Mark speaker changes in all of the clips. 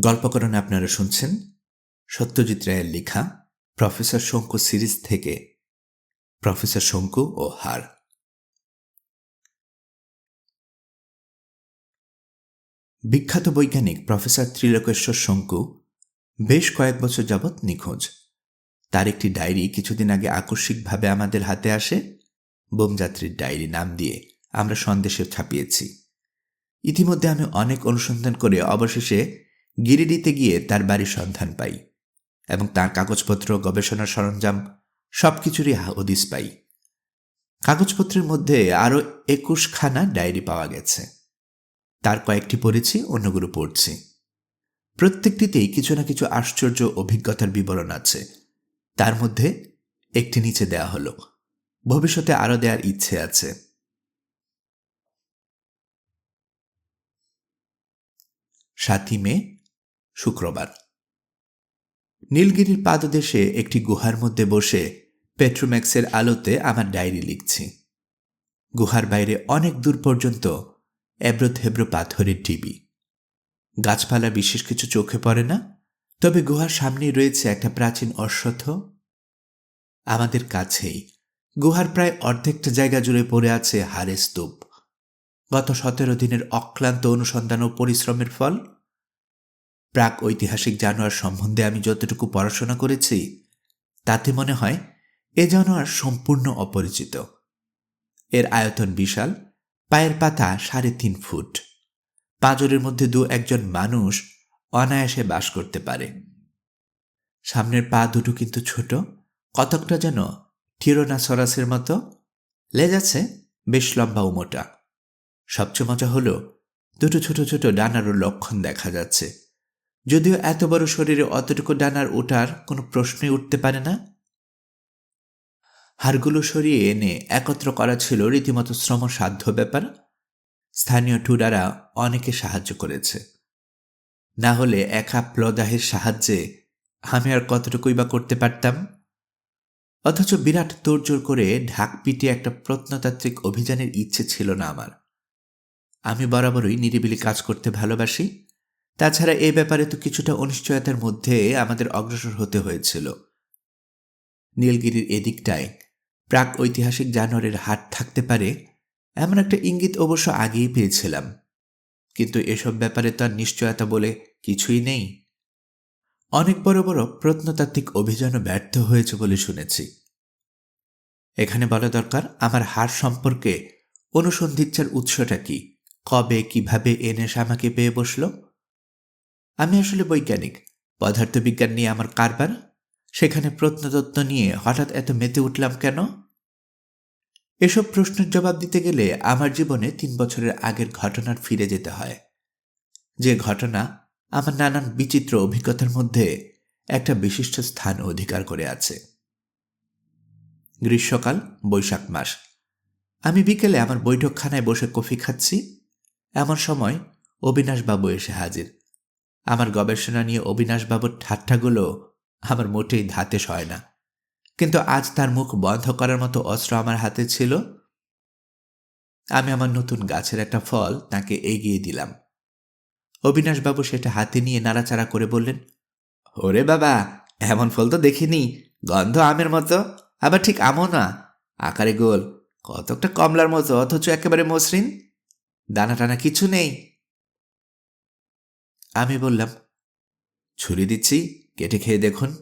Speaker 1: গল্পকরণে আপনারা শুনছেন সত্যজিৎ রায়ের লেখা প্রফেসর শঙ্কু সিরিজ থেকে প্রফেসর শঙ্কু ও হার। বিখ্যাত বৈজ্ঞানিক প্রফেসর ত্রিলোকেশ্বর শঙ্কু বেশ কয়েক বছর যাবৎ নিখোঁজ। তার একটি ডায়েরি কিছুদিন আগে আকস্মিকভাবে আমাদের হাতে আসে। বোমযাত্রীর ডায়েরি নাম দিয়ে আমরা সন্দেশে ছাপিয়েছি। ইতিমধ্যে আমি অনেক অনুসন্ধান করে অবশেষে গিরিডিতে গিয়ে তার বাড়ির সন্ধান পাই এবং তার কাগজপত্র, গবেষণার সরঞ্জাম সব কিছুরই হদিস পাই। কাগজপত্রের মধ্যে আরও একুশখানা ডায়েরি পাওয়া গেছে। তার কয়েকটি পড়েছি, অন্যগুলো পড়ছি। প্রত্যেকটিতেই কিছু না কিছু আশ্চর্য অভিজ্ঞতার বিবরণ আছে। তার মধ্যে একটি নিচে দেয়া হলো। ভবিষ্যতে আরও দেওয়ার ইচ্ছে আছে। সাতই মে শুক্রবার। নীলগিরির পাদদেশে একটি গুহার মধ্যে বসে পেট্রোম্যাক্সের আলোতে আমার ডায়েরি লিখছি। গুহার বাইরে অনেক দূর পর্যন্ত এব্রো থেব্রো পাথরের টিবি গাছপালা বিশেষ কিছু চোখে পড়ে না, তবে গুহার সামনেই রয়েছে একটা প্রাচীন অশ্বত্থ। আমাদের কাছেই গুহার প্রায় অর্ধেকটা জায়গা জুড়ে পড়ে আছে হারে স্তূপ। গত সতেরো দিনের অক্লান্ত অনুসন্ধান ও পরিশ্রমের ফল প্রাক ঐতিহাসিক জানোয়ার সম্বন্ধে আমি যতটুকু পড়াশোনা করেছি, তাতে মনে হয় এ জানোয়ার সম্পূর্ণ অপরিচিত। এর আয়তন বিশাল, পায়ের পাতা সাড়ে তিন ফুট। পাঁজরের মধ্যে দু একজন মানুষ অনায়াসে বাস করতে পারে। সামনের পা দুটো কিন্তু ছোট, কতকটা যেন টিরোনাসরাসের মতো। লেজ আছে, বেশ লম্বা ও মোটা। সবচেয়ে মজা হলো, দুটো ছোট ছোট ডানারও লক্ষণ দেখা যাচ্ছে। যদিও এত বড় শরীরে অতটুকু ডানার ওঠার কোনো প্রশ্নই উঠতে পারে না। হাড়গুলো সরিয়ে এনে একত্র করা ছিল রীতিমতো শ্রমসাধ্য ব্যাপার। স্থানীয় টুডারা অনেকে সাহায্য করেছে। না হলে এক একা প্লদাহের সাহায্যে আমি আর কতটুকুই বা করতে পারতাম? অথচ বিরাট তোড়জোড় করে ঢাক পিটিয়ে একটা প্রত্নতাত্ত্বিক অভিযানের ইচ্ছে ছিল না আমার। আমি বরাবরই নিরিবিলি কাজ করতে ভালোবাসি। তাছাড়া এ ব্যাপারে তো কিছুটা অনিশ্চয়তার মধ্যে আমাদের অগ্রসর হতে হয়েছিল। নীলগিরির এদিকটায় প্রাক ঐতিহাসিক জানোয়ারের হাট থাকতে পারে, এমন একটা ইঙ্গিত অবশ্য আগেই পেয়েছিলাম। কিন্তু এসব ব্যাপারে তো আর নিশ্চয়তা বলে কিছুই নেই। অনেক বড় বড় প্রত্নতাত্ত্বিক অভিযানও ব্যর্থ হয়েছে বলে শুনেছি। এখানে বলা দরকার, আমার হার সম্পর্কে অনুসন্ধিচ্ছার উৎসটা কি? কবে, কীভাবে এনএস আমাকে পেয়ে বসল? আমি আসলে বৈজ্ঞানিক। পদার্থবিজ্ঞান নিয়ে আমার কারবার? সেখানে প্রত্নতত্ত্ব নিয়ে হঠাৎ এত মেতে উঠলাম কেন? এসব প্রশ্নের জবাব দিতে গেলে আমার জীবনে তিন বছরের আগের ঘটনার ফিরে যেতে হয়। যে ঘটনা আমার নানান বিচিত্র অভিজ্ঞতার মধ্যে একটা বিশিষ্ট স্থান অধিকার করে আছে। গ্রীষ্মকাল, বৈশাখ মাস। আমি বিকেলে আমার বৈঠকখানায় বসে কফি খাচ্ছি। এমন সময় অবিনাশবাবু এসে হাজির। আমার গবেষণা নিয়ে অবিনাশবাবুর ঠাট্টাগুলো আমার মোটেই ধাতে সয় না। কিন্তু আজ তার মুখ বন্ধ করার মতো অস্ত্র আমার হাতে ছিল। আমি আমার নতুন গাছের একটা ফল তাকে এগিয়ে দিলাম। অবিনাশবাবু সেটা হাতে নিয়ে নাড়াচাড়া করে বললেন, ওরে বাবা, এমন ফল তো দেখিনি, গন্ধ আমের মতো, আবার ঠিক আমও না। আকারে গোল, কতকটা কমলার মতো, অথচ একেবারে মসৃণ। দানা টানা কিছু নেই আমি বললাম, ছুরি দিচ্ছি, কেটে খেয়ে দেখুন।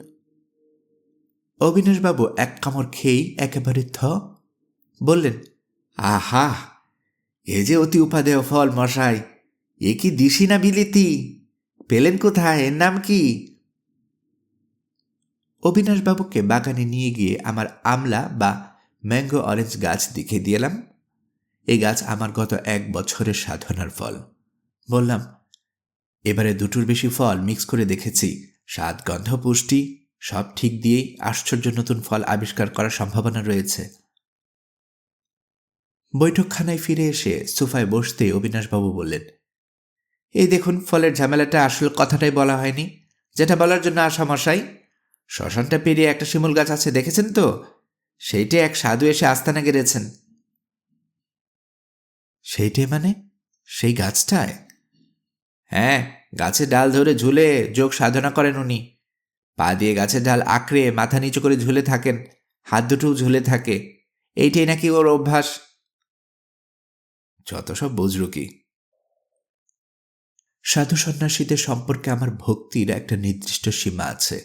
Speaker 1: অবিনাশবাবু এক কামড় খেয়েই একেবারে থ বললেন, আহা, এ যে অতি উপাদেয় ফল মশাই, এ কি দিশি না বিলিতি? পেলেন কোথায়? এর নাম কি? অবিনাশবাবুকে বাগানে নিয়ে গিয়ে আমার আমলা বা ম্যাঙ্গো অরেঞ্জ গাছ দেখে দিয়েলাম। এই গাছ আমার গত এক বছরের সাধনার ফল। বললাম এবারে দুটোর বেশি ফল মিক্স করে দেখেছি। স্বাদ, গন্ধ, পুষ্টি, সব ঠিক দিয়েই আশ্চর্য নতুন ফল আবিষ্কার করার সম্ভাবনা রয়েছে। বৈঠকখানায় ফিরে এসে সোফায় বসতে অবিনাশবাবু বললেন, এই দেখুন, ফলের ঝামেলাটা আসল কথাটাই বলা হয়নি। যেটা বলার জন্য আসা মশাই শ্মশানটা পেরিয়ে একটা শিমুল গাছ আছে, দেখেছেন তো? সেইটে এক সাধু এসে আস্তানা গেড়েছেন। সেইটে মানে? সেই গাছটায়? হ্যাঁ গাছে ডাল ধরে ঝুলে যোগ সাধনা করেন উনি। পা দিয়ে গাছের ডাল আঁকড়ে মাথা নিচু করে ঝুলে থাকেন, হাত দুটোও ঝুলে থাকে। এইটাই নাকি ওর অভ্যাস? যত সব বুঝল কি? সাধু সন্ন্যাসীদের সম্পর্কে আমার ভক্তির একটা নির্দিষ্ট সীমা আছে।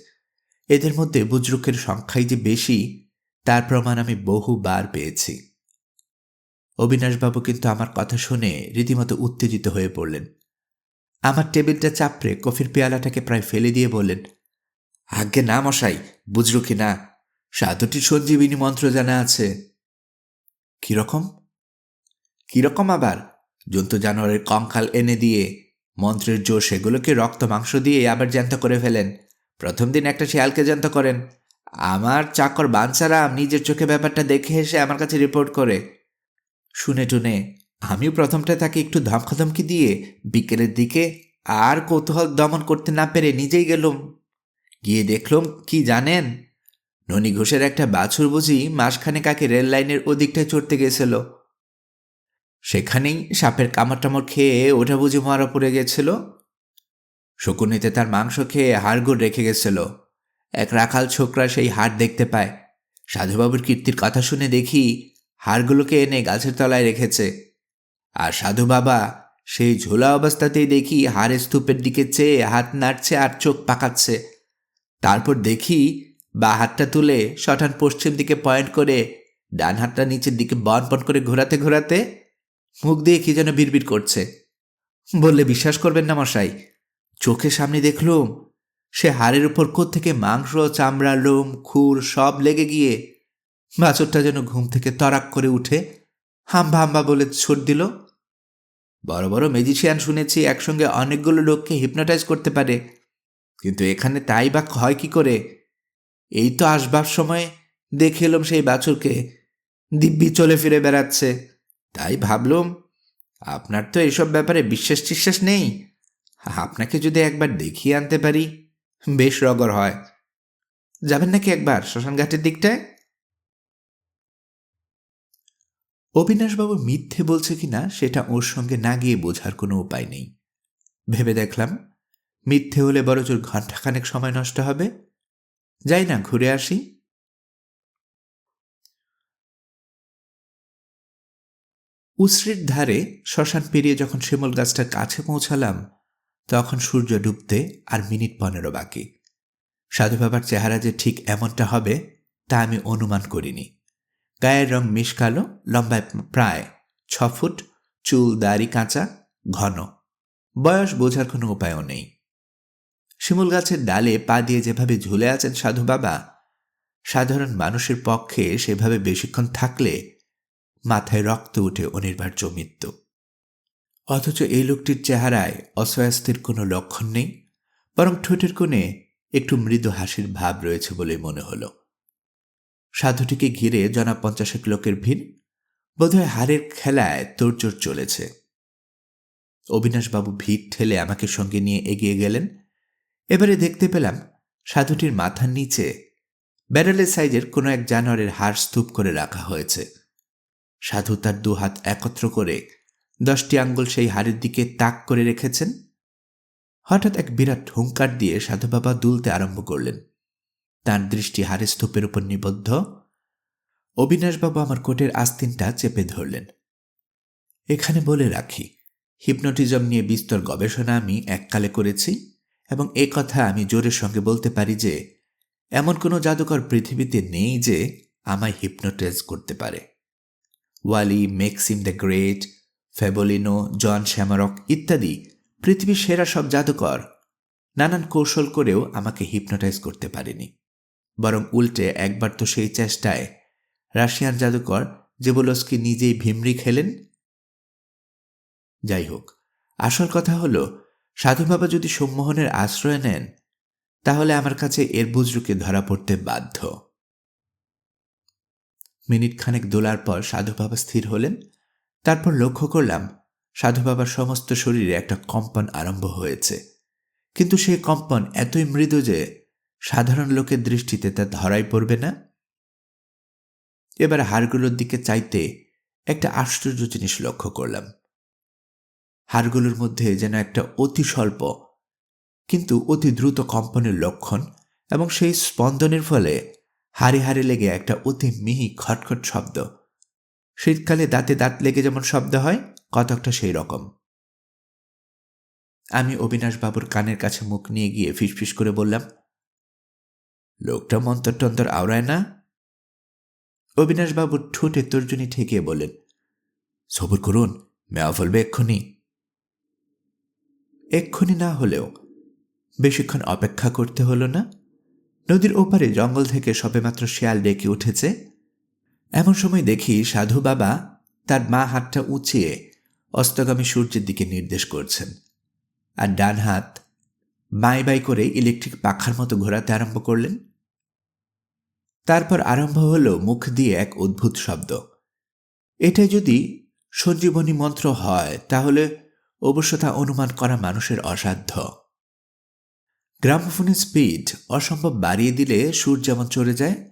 Speaker 1: এদের মধ্যে বুজরুকের সংখ্যাই যে বেশি, তার প্রমাণ আমি বহুবার পেয়েছি। অবিনাশবাবু কিন্তু আমার কথা শুনে রীতিমতো উত্তেজিত হয়ে পড়লেন। আমার টেবিলটা চাপড়ে কফির পেয়ালাটাকে প্রায় ফেলে দিয়ে বললেন, আজ্ঞে না মশাই, বুঝল কি না? সাধুটির সঞ্জীবিনী মন্ত্র জানা আছে। কীরকম কীরকম আবার? জন্তু জানোয়ারের কঙ্কাল এনে দিয়ে মন্ত্রের জোর সেগুলোকে রক্ত মাংস দিয়ে আবার জ্যান্ত করে ফেলেন। প্রথম দিন একটা শিয়ালকে জ্যান্ত করেন। আমার চাকর বাঞ্চারাম নিজের চোখে ব্যাপারটা দেখে এসে আমার কাছে রিপোর্ট করে। শুনে টুনে আমিও প্রথমটা তাকে একটু ধমকাধমকি দিয়ে বিকেলের দিকে আর কৌতূহল দমন করতে না পেরে নিজেই গেলুম। গিয়ে দেখলুম, কি জানেন? ননী ঘোষের একটা বাছুর বুঝি মাসখানে কাকে রেল লাইনের ওদিকটায় চড়তে গেছিল। সেখানেই সাপের কামড় টামড় খেয়ে ওটা বুঝি মারা পড়ে গেছিল। শকুনিতে তার মাংস খেয়ে হাড়গুড় রেখে গেছিল। এক রাখাল ছোকরা সেই হাড় দেখতে পায়। সাধুবাবুর কীর্তির কথা শুনে দেখি হাড়গুলোকে এনে গাছের তলায় রেখেছে। আর সাধু বাবা সেই ঝোলা অবস্থাতেই দেখি হাড়ের স্তূপের দিকে চেয়ে হাত নাড়ছে আর চোখ পাকাচ্ছে। তারপর দেখি বা হাতটা তুলে শঠান পশ্চিম দিকে পয়েন্ট করে ডান হাতটা নিচের দিকে বন বন করে ঘোরাতে ঘোরাতে মুখ দিয়ে কি যেন বিড়বিড় করছে। বললে, বিশ্বাস করবেন না মশাই, চোখের সামনে দেখলুম সে হাড়ের উপর থেকে মাংস, চামড়া, লোম, খুর সব লেগে গিয়ে বাছরটা যেন ঘুম থেকে তরাক করে উঠে হাম্বা হাম্বা বলে ছোট দিল। বড় বড় মেজিশিয়ান শুনেছি একসঙ্গে অনেকগুলো লোককে হিপনোটাইজ করতে পারে। কিন্তু এখানে তাই বা হয় কি করে? এই তো আসবার সময়। দেখে এলাম সেই বাছুরকে। দিব্যি চলে ফিরে বেড়াচ্ছে। তাই ভাবলুম, আপনার তো এসব ব্যাপারে বিশ্বাস টিশ্বাস নেই। আপনাকে যদি একবার দেখিয়ে আনতে পারি, বেশ রগর হয়। যাবেন নাকি একবার শ্মশানঘাটের দিকটায়? অবিনাশবাবু মিথ্যে বলছে কিনা সেটা ওর সঙ্গে না গিয়ে বোঝার কোনো উপায় নেই। ভেবে দেখলাম, মিথ্যে হলে বড়জোর ঘণ্টাখানেক সময় নষ্ট হবে। যাই না, ঘুরে আসি। উসরির ধারে শ্মশান পেরিয়ে যখন শিমল গাছটার কাছে পৌঁছালাম, তখন সূর্য ডুবতে আর মিনিট পনেরো বাকি। সাধু বাবার চেহারা যে ঠিক এমনটা হবে, তা আমি অনুমান করিনি। গায়ের রং মিশকালো লম্বায় প্রায় ছ ফুট, চুল দাড়ি কাঁচা, ঘন। বয়স বোঝার কোনো উপায়ও নেই। শিমুল গাছের ডালে পা দিয়ে যেভাবে ঝুলে আছেন সাধু বাবা, সাধারণ মানুষের পক্ষে সেভাবে বেশিক্ষণ থাকলে মাথায় রক্ত উঠে অনির্বার্য মৃত্যু অথচ এই লোকটির চেহারায় অস্বস্তির কোনো লক্ষণ নেই, বরং ঠোঁটের কোণে একটু মৃদু হাসির ভাব রয়েছে বলে মনে হল। সাধুটিকে ঘিরে জনা পঞ্চাশেক লোকের ভিড়। বোধহয় হারের খেলায় তোড়জোড় চলেছে। অবিনাশবাবু ভিড় ঠেলে আমাকে সঙ্গে নিয়ে এগিয়ে গেলেন। এবারে দেখতে পেলাম সাধুটির মাথার নিচে ব্যারেলের সাইজের কোনো এক জানোয়ারের হাড় স্তূপ করে রাখা হয়েছে। সাধু তার দু হাত একত্র করে দশটি আঙ্গুল সেই হাড়ের দিকে তাক করে রেখেছেন। হঠাৎ এক বিরাট হুঙ্কার দিয়ে সাধু বাবা দুলতে আরম্ভ করলেন। তার দৃষ্টি হাড়ের স্তূপের উপর নিবদ্ধ। অবিনাশবাবু আমার কোটের আস্তিনটা চেপে ধরলেন। এখানে বলে রাখি, হিপনোটিজম নিয়ে বিস্তর গবেষণা আমি এককালে করেছি এবং এ কথা আমি জোরের সঙ্গে বলতে পারি যে, এমন কোনো জাদুকর পৃথিবীতে নেই যে আমায় হিপনোটাইজ করতে পারে। ওয়ালি, মেক্সিম দ্য গ্রেট, ফেবলিনো, জন শ্যামারক ইত্যাদি পৃথিবীর সেরা সব জাদুকর নানান কৌশল করেও আমাকে হিপনোটাইজ করতে পারেনি। বরং উল্টে একবার তো সেই চেষ্টায়। রাশিয়ান জাদুকর জেবুলস্কি নিজেই ভিমরি খেলেন। যাই হোক, আসল কথা হলো, সাধু বাবা যদি সম্মোহনের আশ্রয় নেন, তাহলে আমার কাছে এর বুজরুকে ধরা পড়তে বাধ্য। মিনিট খানেক দোলার পর সাধু বাবা স্থির হলেন। তারপর লক্ষ্য করলাম, সাধু বাবার সমস্ত শরীরে একটা কম্পন আরম্ভ হয়েছে। কিন্তু সেই কম্পন এতই মৃদু যে সাধারণ লোকের দৃষ্টিতে তা ধরাই পড়বে না? এবার হাড়গুলোর দিকে চাইতে একটা আশ্চর্য জিনিস লক্ষ্য করলাম। হাড়গুলোর মধ্যে যেন একটা অতি স্বল্প, কিন্তু অতি দ্রুত কম্পনের লক্ষণ এবং সেই স্পন্দনের ফলে হাড়ে হাড়ে লেগে একটা অতি মিহি খটখট শব্দ। শীতকালে দাঁতে দাঁত লেগে যেমন শব্দ হয়, কতকটা সেই রকম। আমি অবিনাশবাবুর কানের কাছে মুখ নিয়ে গিয়ে ফিসফিস করে বললাম লোকটা মন্তর টন্তর আওড়ায় না? অবিনাশবাবুর ঠোঁটে তর্জনী ঠেকিয়ে বললেন, সবর করুন মেয়া ফলবে এক্ষুনি। এক্ষুনি না হলেও বেশিক্ষণ অপেক্ষা করতে হলো না। নদীর ওপারে জঙ্গল থেকে সবেমাত্র শিয়াল ডেকে উঠেছে। এমন সময় দেখি সাধু বাবা তার মা হাতটা উঁচিয়ে অস্তগামী সূর্যের দিকে নির্দেশ করছেন আর ডান হাত বাই বাই করে ইলেকট্রিক পাখার মতো ঘোরাতে আরম্ভ করলেন। তারপর আরম্ভ হল মুখ দিয়ে এক অদ্ভুত শব্দ। এটা যদি সঞ্জীবনী মন্ত্র হয়, তাহলে অবশ্য তা অনুমান করা মানুষের অসাধ্য। গ্রামোফোনের স্পিড অসম্ভব বাড়িয়ে দিলে সুর যেমন চলে যায়,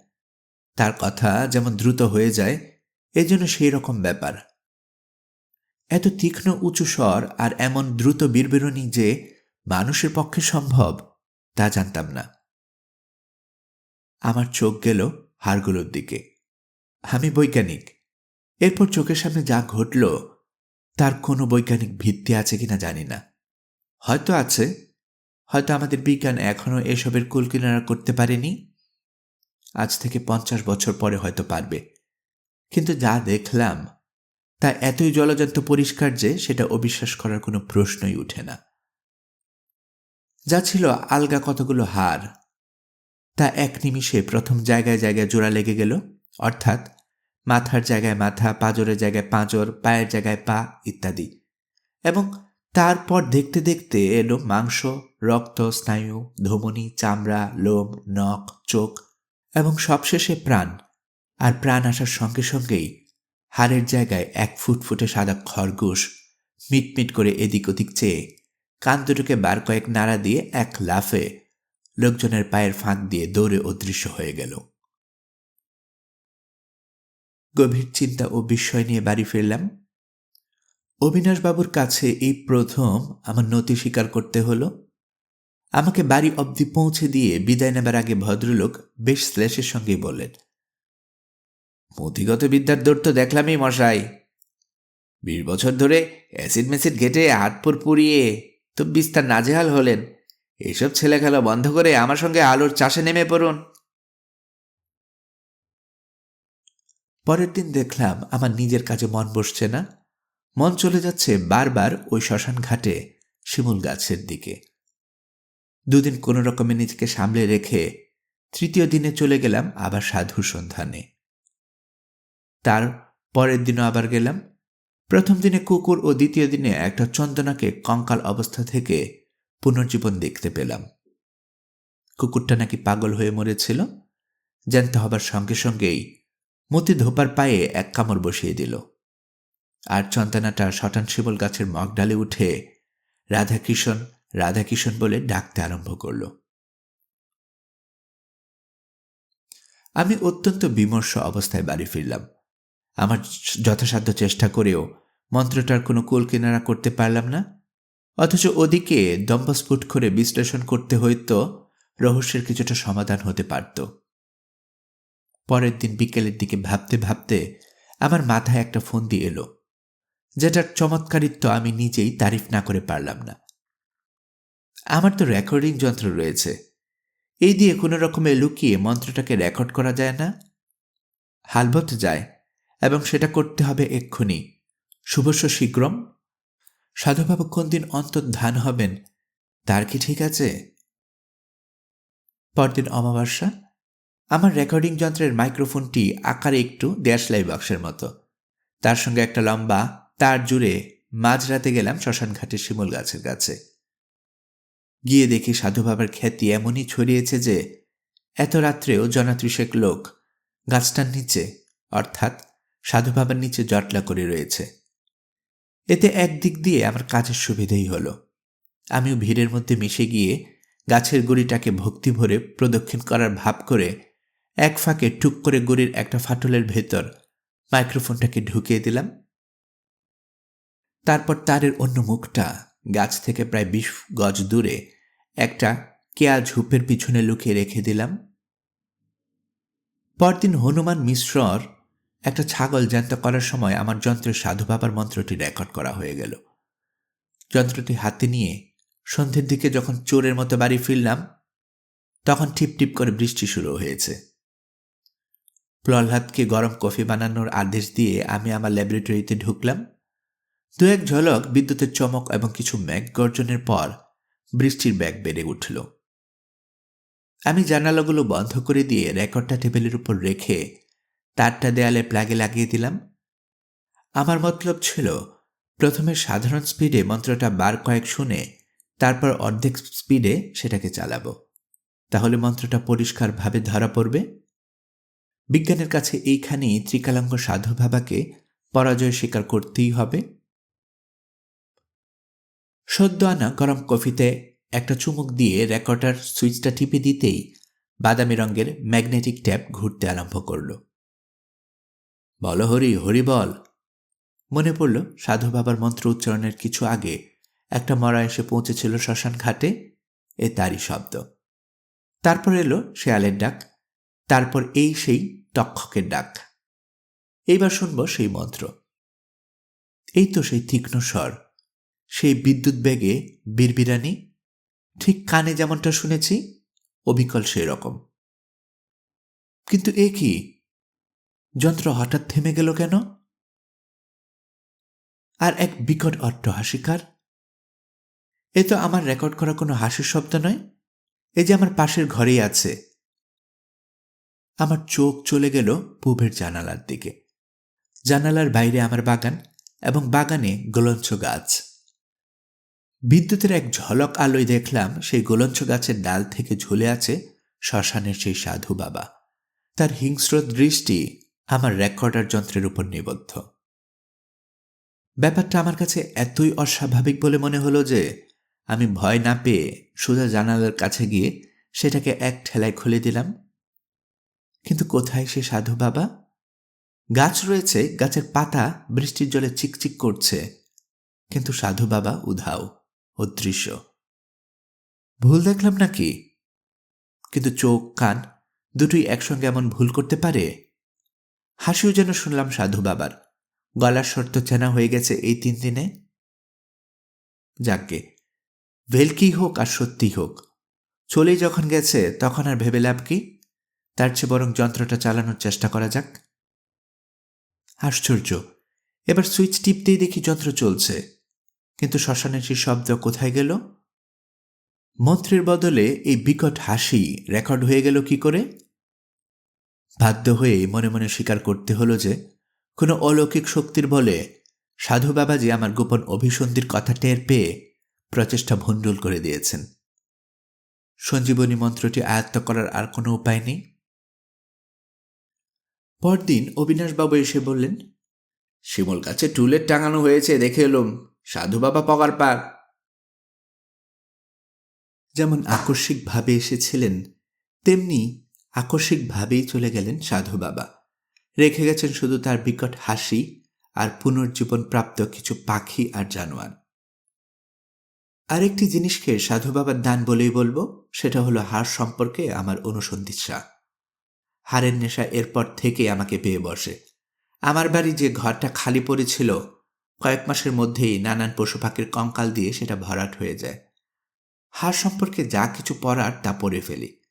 Speaker 1: তার কথা যেমন দ্রুত হয়ে যায়, এজন্য সেই রকম ব্যাপার। এত তীক্ষ্ণ উঁচু স্বর আর এমন দ্রুত বিড়বিড়নি যে মানুষের পক্ষে সম্ভব, তা জানতাম না। আমার চোখ গেল হাড়গুলোর দিকে। আমি বৈজ্ঞানিক। এরপর চোখের সামনে যা ঘটল, তার কোনো বৈজ্ঞানিক ভিত্তি আছে কিনা জানি না। হয়তো আছে। হয়তো আমাদের বিজ্ঞান এখনও এসবের কুলকিনারা করতে পারেনি। আজ থেকে পঞ্চাশ বছর পরে হয়তো পারবে। কিন্তু যা দেখলাম, তা এতই জলজান্ত পরিষ্কার যে সেটা অবিশ্বাস করার কোনো প্রশ্নই উঠে না। যা ছিল আলগা কতগুলো হার তা এক নিমিষে প্রথম জায়গায় জায়গায় জোড়া লেগে গেল, অর্থাৎ মাথার জায়গায় মাথা, পাঁজরের জায়গায় পাঁজর, পায়ের জায়গায় পা ইত্যাদি। এবং তারপর দেখতে দেখতে এলো মাংস, রক্ত, স্নায়ু, ধমনী, চামড়া, লোম, নখ, চোখ এবং সবশেষে প্রাণ। আর প্রাণ আসার সঙ্গে সঙ্গেই হাড়ের জায়গায় এক ফুট ফুটে সাদা খরগোশ মিটমিট করে এদিক ওদিক চেয়ে কান দুটোকে বার কয়েক নাড়া দিয়ে এক লাফে লোকজনের পায়ের ফাঁক দিয়ে দৌড়ে অদৃশ্য হয়ে গেল। গভীর চিন্তা ও বিস্ময় নিয়ে বাড়ি ফিরলাম। অবিনাশবাবুর কাছে এই প্রথম আমার নতি স্বীকার করতে হলো। আমাকে বাড়ি অবধি পৌঁছে দিয়ে বিদায় নেবার আগে ভদ্রলোক বেশ শ্লেষের সঙ্গেই বললেন, মতিগত বিদ্যার দৌড় তো দেখলামই মশাই। বিশ বছর ধরে অ্যাসিড মেসিড ঘেটে হাটপুর পুড়িয়ে তো বিস্তার নাজেহাল হলেন। এসব ছেলে খেলা বন্ধ করে আমার সঙ্গে আলুর চাষে নেমে পড়ুন। পরের দিন দেখলাম আমার নিজের কাজে মন বসছে না। মন চলে যাচ্ছে বারবার ওই শ্মশান ঘাটে শিমুল গাছের দিকে। দুদিন কোনো রকমে নিজেকে সামলে রেখে তৃতীয় দিনে চলে গেলাম আবার সাধু সন্ধানে। তার পরের দিনও আবার গেলাম। প্রথম দিনে কুকুর ও দ্বিতীয় দিনে একটা চন্দনাকে কঙ্কাল অবস্থা থেকে পুনর্জীবন দেখতে পেলাম। কুকুরটা নাকি পাগল হয়ে মরেছিল? জানতে হবার সঙ্গে সঙ্গেই মতি ধোপার পায়ে এক কামড় বসিয়ে দিল। আর চন্দনাটা শটান শিবল গাছের মগ ডালে উঠে রাধাকিষণ রাধাকিষণ বলে ডাকতে আরম্ভ করল। আমি অত্যন্ত বিমর্ষ অবস্থায় বাড়ি ফিরলাম। আমার যথাসাধ্য চেষ্টা করেও মন্ত্রটার কোনো কুল কিনারা করতে পারলাম না। অথচ ওদিকে দম্বস্ফুট করে বিশ্লেষণ করতে হইতো, রহস্যের কিছুটা সমাধান হতে পারত। পরের দিন বিকেলের দিকে ভাবতে ভাবতে আমার মাথায় একটা ফোন দিয়ে এলো, যেটার চমৎকারিত্ব আমি নিজেই তারিফ না করে পারলাম না। আমার তো রেকর্ডিং যন্ত্র রয়েছে। এই দিয়ে কোনো রকমে লুকিয়ে মন্ত্রটাকে রেকর্ড করা যায় না। হালবত যায়, এবং সেটা করতে হবে এক্ষুনি। শুভস্য শীঘ্রম। সাধুবাবু কোন দিন অন্তর্ধান হবেন? তার কি ঠিক আছে? পরদিন অমাবস্যা। আমার রেকর্ডিং যন্ত্রের মাইক্রোফোনটি আকারে একটু দেশলাই বক্সের মতো। তার সঙ্গে একটা লম্বা, তার জুড়ে মাঝরাতে গেলাম শ্মশানঘাটের শিমুল গাছের কাছে। গিয়ে দেখি সাধু বাবার খ্যাতি এমনই ছড়িয়েছে যে, এত রাত্রেও জনাত্রিশেক লোক গাছটার নিচে, অর্থাৎ সাধু বাবার নিচে জটলা করে রয়েছে। এতে একদিক দিয়ে আমার কাজের সুবিধেই হলো। আমিও ভিড়ের মধ্যে মিশে গিয়ে গাছের গুড়িটাকে ভক্তি ভরে প্রদক্ষিণ করার ভাব করে এক ফাঁকে টুক করে গুড়ির একটা ফাটলের ভেতর মাইক্রোফোনটাকে ঢুকিয়ে দিলাম। তারপর তারের অন্য মুখটা গাছ থেকে প্রায় বিশ গজ দূরে একটা কেয়া ঝুপের পিছনে লুকিয়ে রেখে দিলাম। পরদিন হনুমান মিশ্রর একটা ছাগল জ্যান্ত করার সময় আমার যন্ত্রের সাধু বাবার মন্ত্রটি রেকর্ড করা হয়ে গেল। যন্ত্রটি হাতে নিয়ে সন্ধ্যের দিকে যখন চোরের মতো বাড়ি ফিরলাম, তখন টিপ টিপ করে বৃষ্টি শুরু হয়েছে। প্রহ্লাদকে গরম কফি বানানোর আদেশ দিয়ে আমি আমার ল্যাবরেটরিতে ঢুকলাম। দু এক ঝলক বিদ্যুতের চমক এবং কিছু ম্যাঘ গর্জনের পর বৃষ্টির ব্যাগ বেড়ে উঠল। আমি জানালাগুলো বন্ধ করে দিয়ে রেকর্ডটা টেবিলের উপর রেখে তারটা দেয়ালে প্লাগে লাগিয়ে দিলাম। আমার মতলব ছিল, প্রথমে সাধারণ স্পিডে মন্ত্রটা বার কয়েক শুনে, তারপর অর্ধেক স্পিডে সেটাকে চালাবো। তাহলে মন্ত্রটা পরিষ্কারভাবে ধরা পড়বে। বিজ্ঞানের কাছে এইখানেই ত্রিকালাঙ্গ সাধু ভাবাকে পরাজয় স্বীকার করতেই হবে। সদ্য আনা গরম কফিতে একটা চুমুক দিয়ে রেকর্ডার সুইচটা টিপে দিতেই বাদামি রঙের ম্যাগনেটিক ট্যাপ ঘুরতে আরম্ভ করল। বল হরি হরি বল। মনে পড়ল সাধু বাবার মন্ত্র উচ্চারণের কিছু আগে একটা মরা এসে পৌঁছেছিল শ্মশান ঘাটে, এ তারই শব্দ। তারপর এলো শেয়ালের ডাক, তারপর এই সেই তক্ষকের ডাক। এইবার শুনব সেই মন্ত্র। এই তো সেই তীক্ষ্ণ স্বর, সেই বিদ্যুৎ বেগে বীরবিরানি ঠিক কানে যেমনটা শুনেছি, অবিকল সেই রকম কিন্তু এ কি? যন্ত্র হঠাৎ থেমে গেল কেন? আর এক বিকট অট্টহাসিকার? এ তো আমার রেকর্ড করা কোনো হাসির শব্দ নয়। এ যে আমার পাশের ঘরেই আছে। আমার চোখ চলে গেল পূবের জানালার দিকে। জানালার বাইরে আমার বাগান এবং বাগানে গোলঞ্চ গাছ। বিদ্যুতের এক ঝলক আলোয় দেখলাম সেই গোলঞ্চ গাছের ডাল থেকে ঝুলে আছে শ্মশানের সেই সাধু বাবা। তার হিংস্র দৃষ্টি আমার রেকর্ডার যন্ত্রের উপর নিবদ্ধ। ব্যাপারটা আমার কাছে এতই অস্বাভাবিক বলে মনে হলো যে আমি ভয় না পেয়ে সোজা জানালার কাছে গিয়ে সেটাকে এক ঠেলায় খুলে দিলাম। কিন্তু কোথায় সে সাধু বাবা? গাছ রয়েছে, গাছের পাতা বৃষ্টির জলে চিকচিক করছে, কিন্তু সাধু বাবা উধাও, অদৃশ্য। ভুল দেখলাম নাকি? কিন্তু চোখ, কান দুটোই একসঙ্গে এমন ভুল করতে পারে? হাসিও যেন শুনলাম সাধু বাবার। গলার শর্ত চেনা হয়ে গেছে এই তিন দিনে। যাকে ভেলকি হোক আর সত্যি হোক, চলেই যখন গেছে তখন আর ভেবে লাভ কি? তার চেয়ে বরং যন্ত্রটা চালানোর চেষ্টা করা যাক। আশ্চর্য, এবার সুইচ টিপতেই দেখি যন্ত্র চলছে, কিন্তু শ্মশানের সেই শব্দ কোথায় গেল? মন্ত্রের বদলে এই বিকট হাসি রেকর্ড হয়ে গেল কি করে? বাধ্য হয়ে মনে মনে স্বীকার করতে হলো যে, কোনো অলৌকিক শক্তির বলে, সাধু বাবাজি আমার গোপন অভিসন্ধির কথা টের পেয়ে প্রচেষ্টা ভণ্ডুল করে দিয়েছেন। সঞ্জীবনী মন্ত্রটি আয়ত্ত করার আর কোনো উপায় নেই? পরদিন অবিনাশবাবু এসে বললেন, শিমল গাছে টুলের টাঙানো হয়েছে, দেখে এলুম, সাধু বাবা পগার পার। যেমন আকস্মিকভাবে এসেছিলেন, তেমনি আকস্মিকভাবেই চলে গেলেন সাধু বাবা। রেখে গেছেন শুধু তার বিকট হাসি আর পুনর্জীবন প্রাপ্ত কিছু পাখি আর জানোয়ার। আরেকটি জিনিসকে সাধু বাবার দান বলেই বলব, সেটা হলো হার সম্পর্কে আমার অনুসন্ধিৎসা। হারের নেশা এরপর থেকে আমাকে পেয়ে বসে। আমার বাড়ি যে ঘরটা খালি পড়েছিল কয়েক মাসের মধ্যেই নানান পশু পাখির কঙ্কাল দিয়ে সেটা ভরাট হয়ে যায়। হার সম্পর্কে যা কিছু পড়ার তা পড়ে ফেলি।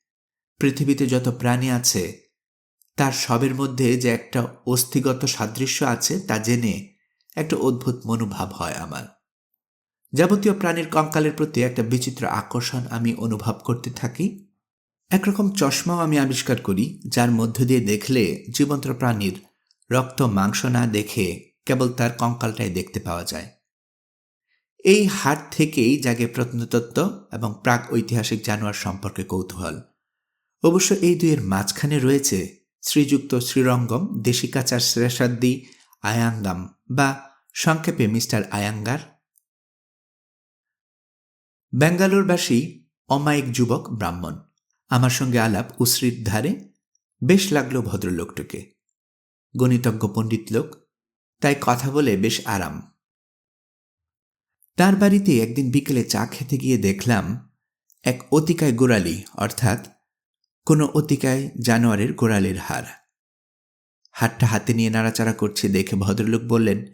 Speaker 1: পৃথিবীতে যত প্রাণী আছে, তার সবের মধ্যে যে একটা অস্থিগত সাদৃশ্য আছে, তা জেনে একটা অদ্ভুত মনোভাব হয় আমার। যাবতীয় প্রাণীর কঙ্কালের প্রতি একটা বিচিত্র আকর্ষণ আমি অনুভব করতে থাকি। একরকম চশমাও আমি আবিষ্কার করি, যার মধ্য দিয়ে দেখলে জীবন্ত প্রাণীর রক্ত মাংস না দেখে কেবল তার কঙ্কালটাই দেখতে পাওয়া যায়। এই হাট থেকেই জাগে প্রত্নতত্ত্ব এবং প্রাক ঐতিহাসিক জানোয়ার সম্পর্কে কৌতূহল। অবশ্য এই দুইয়ের মাঝখানে রয়েছে শ্রীযুক্ত শ্রীরঙ্গম, দেশিকাচার শ্রেষাদ্দি, আয়াঙ্গাম বা সংক্ষেপে মিস্টার আয়াঙ্গার। ব্যাঙ্গালোরবাসী অমায়িক যুবক ব্রাহ্মণ। আমার সঙ্গে আলাপ উশ্রির ধারে বেশ লাগল ভদ্রলোকটিকে। গণিতজ্ঞ পণ্ডিত লোক, তাই কথা বলে বেশ আরাম। তার বাড়িতে একদিন বিকেলে চা খেতে গিয়ে দেখলাম এক অতিকায় গোড়ালি, অর্থাৎ কোনো অতিকায় জানোয়ারের গোড়ালির হার হাতটা হাতে নিয়ে নাড়াচাড়া করছে দেখে ভদ্রলোক বললেন,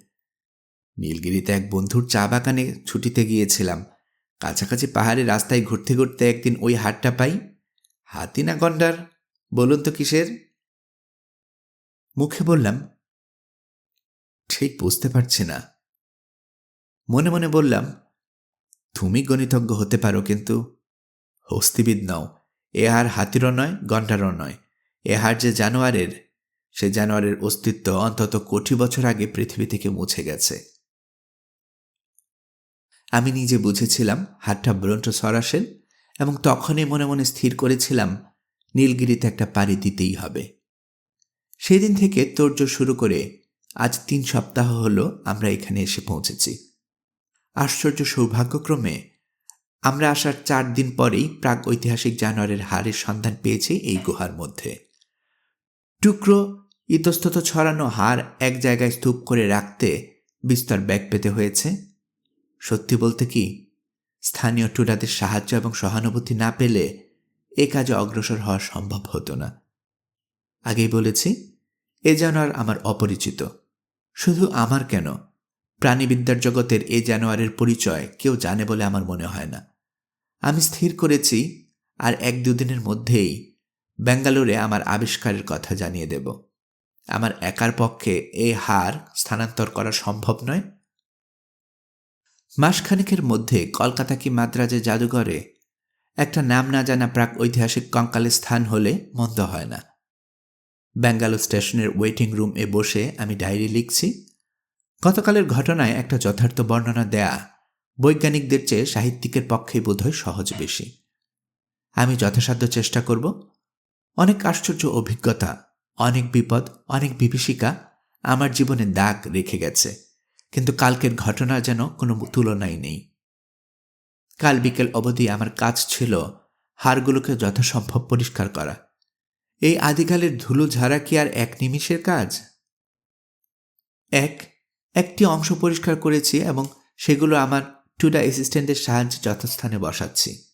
Speaker 1: নীলগিরিতে এক বন্ধুর চা বাগানে ছুটিতে গিয়েছিলাম। কাছাকাছি পাহাড়ে রাস্তায় ঘুরতে ঘুরতে একদিন ওই হাটটা পাই। হাতি না গন্ডার? বলুন তো কিসের? মুখে বললাম, ঠিক বুঝতে পারছি না। মনে মনে বললাম, তুমি গণিতজ্ঞ হতে পারো, কিন্তু হস্তিবিদ নও। এ হার হাতিরও নয়, গন্ডারও নয়। এ হার যে জানোয়ারের, সে জানোয়ারের অস্তিত্ব অন্তত কোটি বছর আগে পৃথিবী থেকে মুছে গেছে। আমি নিজে বুঝেছিলাম হাটটা ব্রন্টোসরাসের এবং তখনই মনে মনে স্থির করেছিলাম, নীলগিরিতে একটা পাড়ি দিতেই হবে। সেদিন থেকে তোড়জোড় শুরু করে আজ তিন সপ্তাহ হলো আমরা এখানে এসে পৌঁছেছি। আশ্চর্য সৌভাগ্যক্রমে আমরা আসার চার দিন পরেই প্রাক ঐতিহাসিক জানোয়ারের হাড়ের সন্ধান পেয়েছি এই গুহার মধ্যে। টুকরো ইতস্তত ছড়ানো হাড় এক জায়গায় স্তূপ করে রাখতে বিস্তর ব্যাগ পেতে হয়েছে। সত্যি বলতে কি, স্থানীয় টুডাদের সাহায্য এবং সহানুভূতি না পেলে এ কাজে অগ্রসর হওয়া সম্ভব হতো না। আগেই বলেছি, এ জানোয়ার আমার অপরিচিত। শুধু আমার কেন? প্রাণীবিদ্যার জগতের এ জানোয়ারের পরিচয় কেউ জানে বলে আমার মনে হয় না। আমি স্থির করেছি আর এক দুদিনের মধ্যেই ব্যাঙ্গালোরে আমার আবিষ্কারের কথা জানিয়ে দেব। আমার একার পক্ষে এ হার স্থানান্তর করা সম্ভব নয়। মাসখানেকের মধ্যে কলকাতা কি মাদ্রাজে জাদুঘরে একটা নাম না জানা প্রাক ঐতিহাসিক কঙ্কালের স্থান হলে মন্দ হয় না। ব্যাঙ্গালোর স্টেশনের ওয়েটিং রুম এ বসে আমি ডায়েরি লিখছি। গতকালের ঘটনায় একটা যথার্থ বর্ণনা দেয়া বৈজ্ঞানিকদের চেয়ে সাহিত্যিকের পক্ষেই বোধহয় সহজ বেশি। আমি যথাসাধ্য চেষ্টা করব। অনেক আশ্চর্য অভিজ্ঞতা, অনেক বিপদ, অনেক বিভীষিকা আমার জীবনে দাগ রেখে গেছে, কিন্তু কালকের ঘটনা যেন কোনো তুলনাই নেই। কাল বিকেল অবধি আমার কাজ ছিল হাড়গুলোকে যথাসম্ভব পরিষ্কার করা। এই আদিকালের ধুলো ঝাড়া কি আর এক নিমিষের কাজ? এক, একটি অংশ পরিষ্কার করেছি এবং সেগুলো আমার টুডা অ্যাসিস্ট্যান্টের সাহায্যে যথাস্থানে বসাচ্ছি।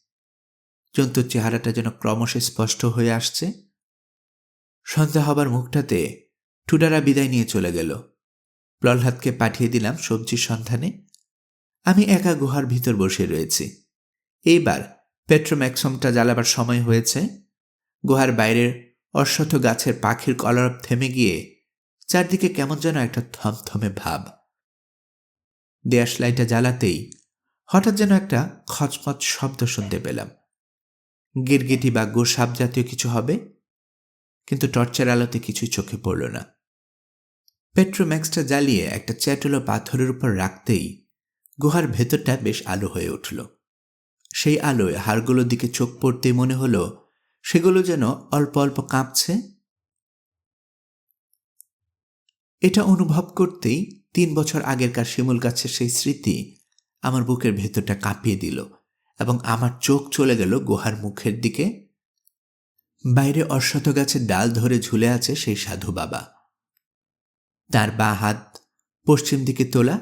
Speaker 1: জন্তুর চেহারাটা যেন ক্রমশ স্পষ্ট হয়ে আসছে। সন্ধ্যা হবার মুখটাতে টুডারা বিদায় নিয়ে চলে গেল। প্রহ্লাদকে পাঠিয়ে দিলাম সবজির সন্ধানে। আমি একা গুহার ভিতর বসে রয়েছি। এইবার পেট্রোম্যাক্সমটা জ্বালাবার সময় হয়েছে। গুহার বাইরের অশ্বথ গাছের পাখির কলরব থেমে গিয়ে চারদিকে কেমন যেন একটা থমথমে ভাব। দেয়াশলাইটা জ্বালাতেই হঠাৎ যেন একটা খচমচ শব্দ শুনতে পেলাম। গিরগিটি বা গোসাপ জাতীয় কিছু হবে, কিন্তু টর্চের আলোতে কিছুই চোখে পড়ল না। পেট্রোম্যাক্সটা জ্বালিয়ে একটা চ্যাটুলো পাথরের উপর রাখতেই গুহার ভেতরটা বেশ আলো হয়ে উঠল। সেই আলোয় হাড়গুলোর দিকে চোখ পড়তেই মনে হলো সেগুলো যেন অল্প অল্প কাঁপছে। এটা অনুভব করতেই তিন বছর আগেরকার শিমুল গাছের সেই স্মৃতি আমার বুকের ভেতরটা কাঁপিয়ে দিল এবং আমার চোখ চলে গেল গুহার মুখের দিকে। বাইরে অশ্বত গাছের ডাল ধরে ঝুলে আছে সেই সাধু বাবা। তার বা হাত পশ্চিম দিকে তোলা,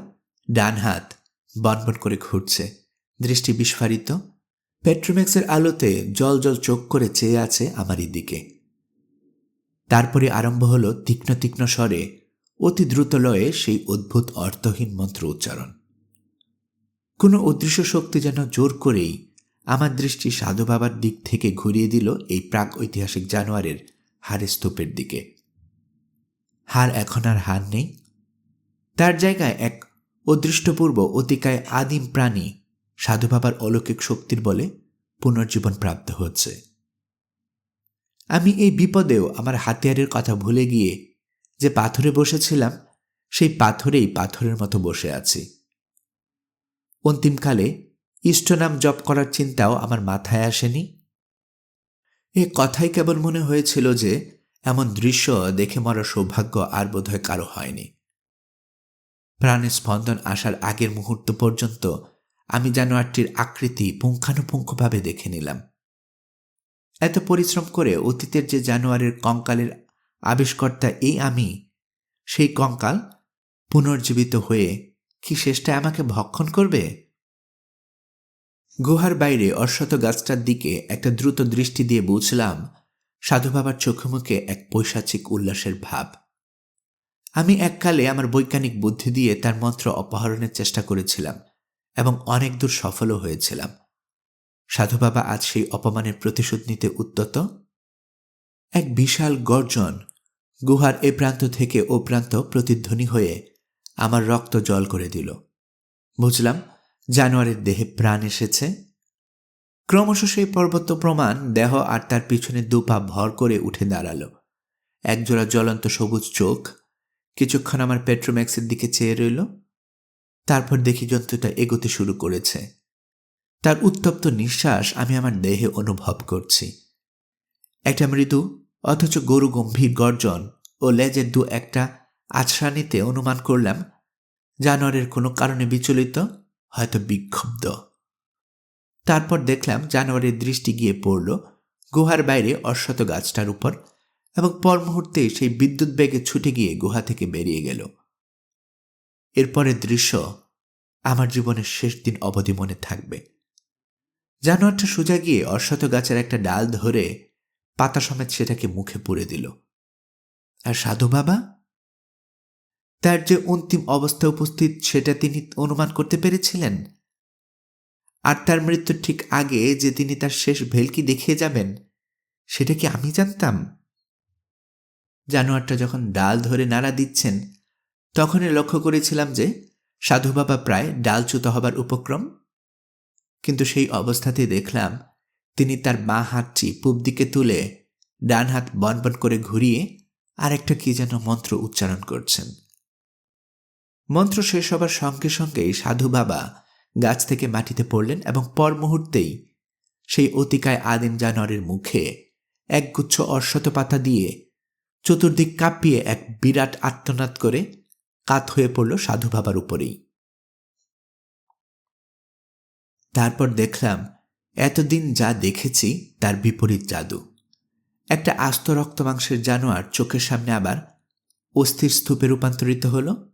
Speaker 1: ডান হাত বনবন করে ঘুরছে, দৃষ্টি বিস্ফারিত। পেট্রোম্যাক্সের আলোতে জল জল চোখ করে চেয়ে আছে আমারই দিকে তারপরে আরম্ভ হলো তীক্ষ্ণ তীক্ষ্ণ স্বরে অতি দ্রুত লয়ে সেই অদ্ভুত অর্থহীন মন্ত্র উচ্চারণ। কোনো অদৃশ্য শক্তি যেন জোর করেই আমার দৃষ্টি সাধু বাবার দিক থেকে ঘুরিয়ে দিল এই প্রাক ঐতিহাসিক জানোয়ারের হাড়ের স্তূপের দিকে। হার এখন আর হার নেই। তার জায়গায় এক অদৃষ্টপূর্ব, অতিকায় আদিম প্রাণী সাধু বাবার অলৌকিক শক্তির বলে পুনর্জীবন প্রাপ্ত হচ্ছে। আমি এই বিপদেও আমার হাতিয়ারের কথা ভুলে গিয়ে যে পাথরে বসেছিলাম, সেই পাথরেই পাথরের মতো বসে আছি। অন্তিমকালে ইষ্টনাম জপ করার চিন্তাও আমার মাথায় আসেনি। এ কথাই কেবল মনে হয়েছিল যে, এমন দৃশ্য দেখে মরার সৌভাগ্য আর বোধহয় কারও হয়নি। প্রাণের স্পন্দন আসার আগের মুহূর্ত পর্যন্ত আমি জানোয়ারটির আকৃতি পুঙ্খানুপুঙ্খভাবে দেখে নিলাম। এত পরিশ্রম করে অতীতের যে জানোয়ারের কঙ্কালের আবিষ্কর্তা এই আমি, সেই কঙ্কাল পুনর্জীবিত হয়ে কি শেষটা আমাকে ভক্ষণ করবে? গুহার বাইরে অশ্বত গাছটার দিকে একটা দ্রুত দৃষ্টি দিয়ে বুঝলাম, সাধু বাবার চোখে মুখে এক পৈশাচিক উল্লাসের ভাব। আমি এককালে আমার বৈজ্ঞানিক বুদ্ধি দিয়ে তার মন্ত্র অপহরণের চেষ্টা করেছিলাম এবং অনেক দূর সফলও হয়েছিলাম। সাধু বাবা আজ সেই অপমানের প্রতিশোধ নিতে উদ্যত? এক বিশাল গর্জন গুহার এ প্রান্ত থেকে ও প্রান্ত প্রতিধ্বনি হয়ে আমার রক্ত জল করে দিল। বুঝলাম, জানোয়ারের দেহে প্রাণ এসেছে। ক্রমশ সেই পর্বত প্রমাণ দেহ আর তার পিছনে দুপা ভর করে উঠে দাঁড়াল। একজোড়া জ্বলন্ত সবুজ চোখ, কিছুক্ষণ আমার পেট্রোম্যাক্সের দিকে চেয়ে রইল। তারপর দেখি জন্তুটা এগোতে শুরু করেছে। তার উত্তপ্ত নিঃশ্বাস আমি আমার দেহে অনুভব করছি। একটা মৃদু, অথচ গরু গম্ভীর গর্জন ও লেজের দু একটা আছড়ানিতে অনুমান করলাম, জানোয়ারের কোনো কারণে বিচলিত, হয়তো বিক্ষুব্ধ। তারপর দেখলাম জানোয়ারের দৃষ্টি গিয়ে পড়ল গুহার বাইরে অশ্বত গাছটার উপর এবং পর মুহূর্তে সেই বিদ্যুৎ বেগে ছুটে গিয়ে গুহা থেকে বেরিয়ে গেল। এরপরের দৃশ্য আমার জীবনের শেষ দিন অবধি মনে থাকবে। জানোয়ারটা সোজা গিয়ে অশ্বত গাছের একটা ডাল ধরে পাতা সমেত সেটাকে মুখে পুড়ে দিল। আর সাধু বাবা? তার যে অন্তিম অবস্থা উপস্থিত, সেটা তিনি অনুমান করতে পেরেছিলেন? আর তার মৃত্যুর ঠিক আগে যে তিনি তার শেষ ভেলকি দেখিয়ে যাবেন, সেটা কি আমি জানতাম? জানোয়ারটা যখন ডাল ধরে নাড়া দিচ্ছেন, তখনই লক্ষ্য করেছিলাম যে সাধু বাবা প্রায় ডালচ্যুত হবার উপক্রম। কিন্তু সেই অবস্থাতেই দেখলাম তিনি তার বাঁ হাতটি পূব দিকে তুলে ডান হাত বনবন করে ঘুরিয়ে আরেকটা কি যেন মন্ত্র উচ্চারণ করছেন। মন্ত্র শেষ হবার সঙ্গে সঙ্গেই সাধু বাবা গাছ থেকে মাটিতে পড়লেন এবং পর মুহূর্তেই সেই অতিকায় আদিম জানোয়ারের মুখে একগুচ্ছ অশ্বত পাতা দিয়ে চতুর্দিক কাঁপিয়ে এক বিরাট আত্মনাদ করে কাত হয়ে পড়ল সাধু বাবার উপরেই। তারপর দেখলাম, এতদিন যা দেখেছি তার বিপরীত জাদু। একটা আস্ত রক্ত মাংসের জানোয়ার চোখের সামনে আবার অস্থির স্তূপে রূপান্তরিত হল।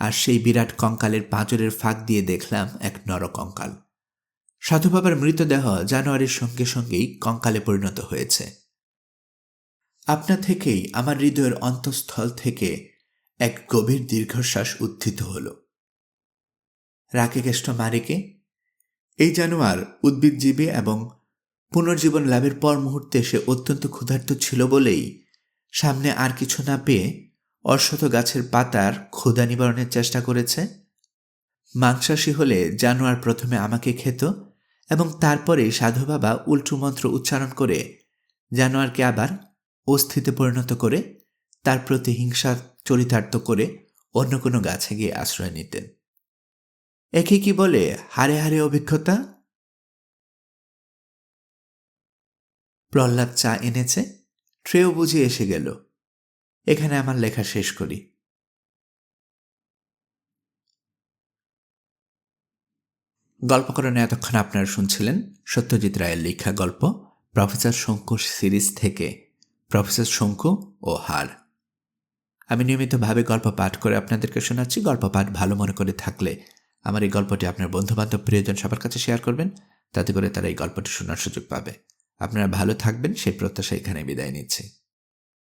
Speaker 1: আর সেই বিরাট কঙ্কালের পাঁজরের ফাঁক দিয়ে দেখলাম এক নরকঙ্কাল। সাধু বাবার মৃতদেহ জানুয়ারির সঙ্গে সঙ্গেই কঙ্কালে পরিণত হয়েছে। আপনা থেকেই আমার হৃদয়ের অন্তঃস্থল থেকে এক গভীর দীর্ঘশ্বাস উত্থিত হল। রাকে কেষ্ট মারেকে এই জানোয়ার উদ্ভিদজীবী এবং পুনর্জীবন লাভের পর মুহূর্তে সে অত্যন্ত ক্ষুধার্ত ছিল বলেই সামনে আর কিছু না পেয়ে অশ্বত গাছের পাতার ক্ষুধা নিবারণের চেষ্টা করেছে। মাংসাশী হলে জানোয়ার প্রথমে আমাকে খেত এবং তারপরে সাধু বাবা উল্টু মন্ত্র উচ্চারণ করে জানোয়ারকে আবার অস্থিতে পরিণত করে তার প্রতি হিংসা চরিতার্থ করে অন্য কোনো গাছে গিয়ে আশ্রয় নিতেন। একে কি বলে হারে হারে অভিজ্ঞতা? প্রহ্লাদ চা এনেছে ট্রেও বুঝে এসে গেল। এখানে আমার লেখা শেষ করি। গল্পকরণে এতক্ষণ আপনারা শুনছিলেন সত্যজিৎ রায়ের লেখা গল্প, প্রফেসর শঙ্কু সিরিজ থেকে, প্রফেসর শঙ্কু ও হার। আমি নিয়মিতভাবে গল্প পাঠ করে আপনাদেরকে শোনাচ্ছি। গল্প পাঠ ভালো মনে করে থাকলে আমার এই গল্পটি আপনার বন্ধুবান্ধব, প্রিয়জন সবার কাছে শেয়ার করবেন। তাতে করে তারা এই গল্পটি শোনার সুযোগ পাবে। আপনারা ভালো থাকবেন, সেই প্রত্যাশা এখানে বিদায় নিচ্ছি।